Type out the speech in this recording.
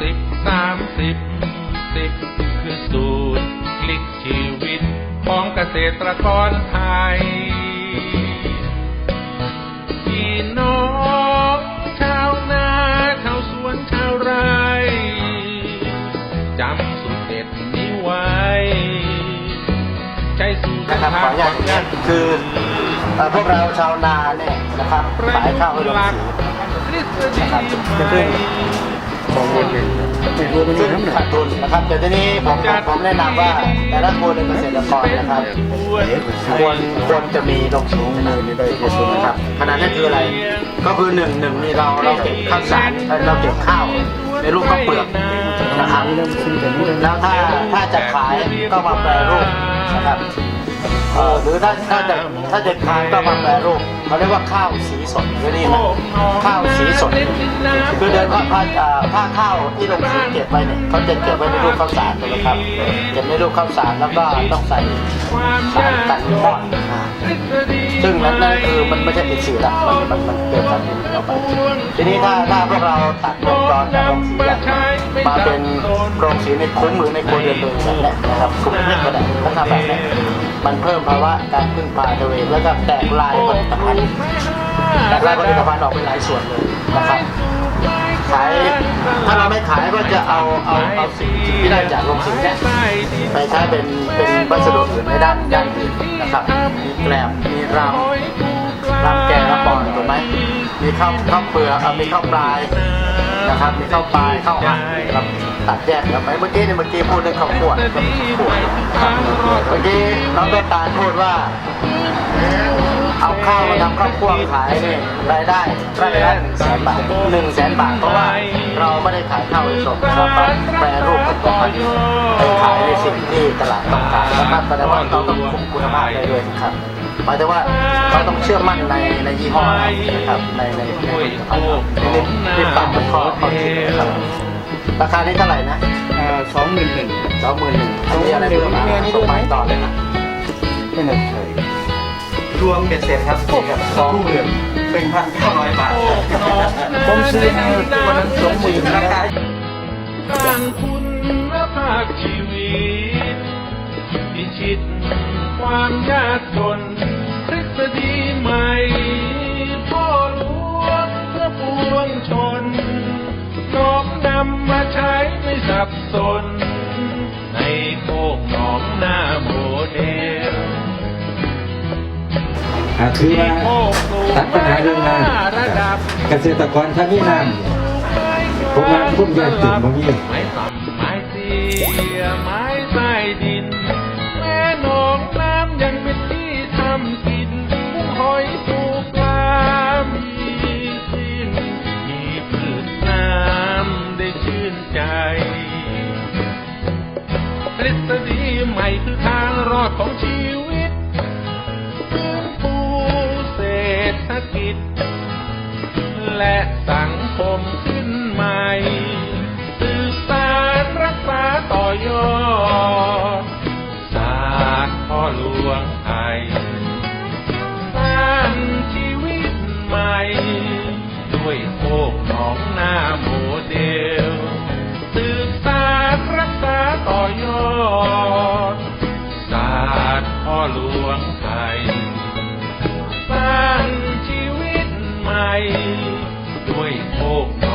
สิบสามสิบสิบคือสูตรคลิกชีวิตของเกษตรกรไทยพี่น้องชาวนาชาวสวนชาวไร่จำสูตรเด็ดนี้ไว้ ใช้สูตรนะคไม่างนคือพวกเราชาวนาเนี่ยนะครับขายข้าวให้ลงสีนะครับจะเพิ่ง ของคนหนึ่งไม่รู้มันซึ่งน้ำหนัขาดทุนนะครับ แต่ทีนี้ผมผมแนะนำว่าแต่ละคนเป็นเกษตรกรนะครับควรควรจะมีโรงสีของมือนี่ได้เกิดนะนะครับขนาดนั้นคืออะไร ก็คือหนึ่งหนึ่งนี่เราเราเก็บข้าวสารเราเก็บข้าวในรูปข้าวเปลือกนะครับ แล้วถ้าถ้าจะขายก็มาแปรรูปนะครับ รือถ้าถ้าจะถ้าจะขายก็มาแปรรูปเขาเรียกว่าข้าวสีสดก็นี่นะข้าวสีสด คือเดินผ้าผ้าเอ่อผ้าข้าวที่ลงสีเก็บไว้เนี่ยเขาจะเก็บไว้ในรูปข้าวสารถูกไหมครับเก็บในรูปข้าวสารแล้วก็ต้องใส่สารกันมอดอ่าซึ่งนั้นนั่นคือมันไม่ใช่เป็นสีละมันมันมันเกิดสารเคมีเข้าไปทีนี้ถ้าถ้าพวกเราตัดวงจรจากโรงสีอะมาเป็นโรงสีในคุ้มหรือในครัวเรือนเลยแบบนี้นะครับคุ้มเล็กก็ได้ถ้าทำแบบนี้ มันเพิ่มภาวะการพึ่งพาตัวเองแล้วก็แตกลายผลิตภัณฑ์แตกลายผลิตภัณฑ์ออกเป็นหลายส่วนเลยนะครับขายถ้าเราไม่ขายก็จะเอาเอาเอาสิ่งที่ได้จากโรงสีเนี่ยไปใช้เป็นเป็นวัสดุอื่นในด้านด้านอื่นนะครับมีแกลบมีรำรำแกงรำบอลถูกไหมมีข้าวข้าวเปลือกมีข้าวปลาย นะครับมีข้าวปลายข้าวอัดครับตัดแยกกันไปเมื่อกี้เนี่ยเมื่อกี้พูดเรื่องข้าวขวดก็มีข้าวขวดนะครับเมื่อกี้น้องต้นตาลพูดว่า เอาข้าวมาทำข้าวคั่วขายเนี่ยรายได้รายได้หนึ่งแสนบาทหนึ่งแสนบาทเพราะว่าเราไม่ได้ขายข้าวสดเราต้องแปรรูปเป็นตัวพันไปขายในสิ่งที่ตลาดต้องการนะครับแสดงว่าเราต้องคุมคุณภาพได้ด้วยนะครับ หมายถึงว่าเขาต้องเชื่อมั่นในในยี่ห้อเรานะครับในในในผลิตภัณฑ์เรานี่นี่ปรับเป็นข้อข้อคิดนะครับราคานี้เท่าไหร่นะสองหนึ่งหนึ่งสองหมื่นหนึ่งอันนี้อะไรเพิ่มมาส่งไปต่อเลยนะไม่น่าใช่รวมเบ็ดเสร็จครับกับสองหมื่นเป็นพันเก้าร้อยบาทผมซื้อให้วันนั้นสองหมื่นราคาสร้างคุณภาพชีวิตพิชิตความยากจน สับสน ในโคกหนองนาโมเดลอ่าคือว่าตัดปัญหาเรื่องน้ำเกษตรกรถ้ามีน้ำเนี่ยผมว่าพุ่มยากจนบางทีไม้ต่ำไม้เตี้ยไม้ ของชีวิตฟื้นฟูเศรษฐกิจ และสั สร้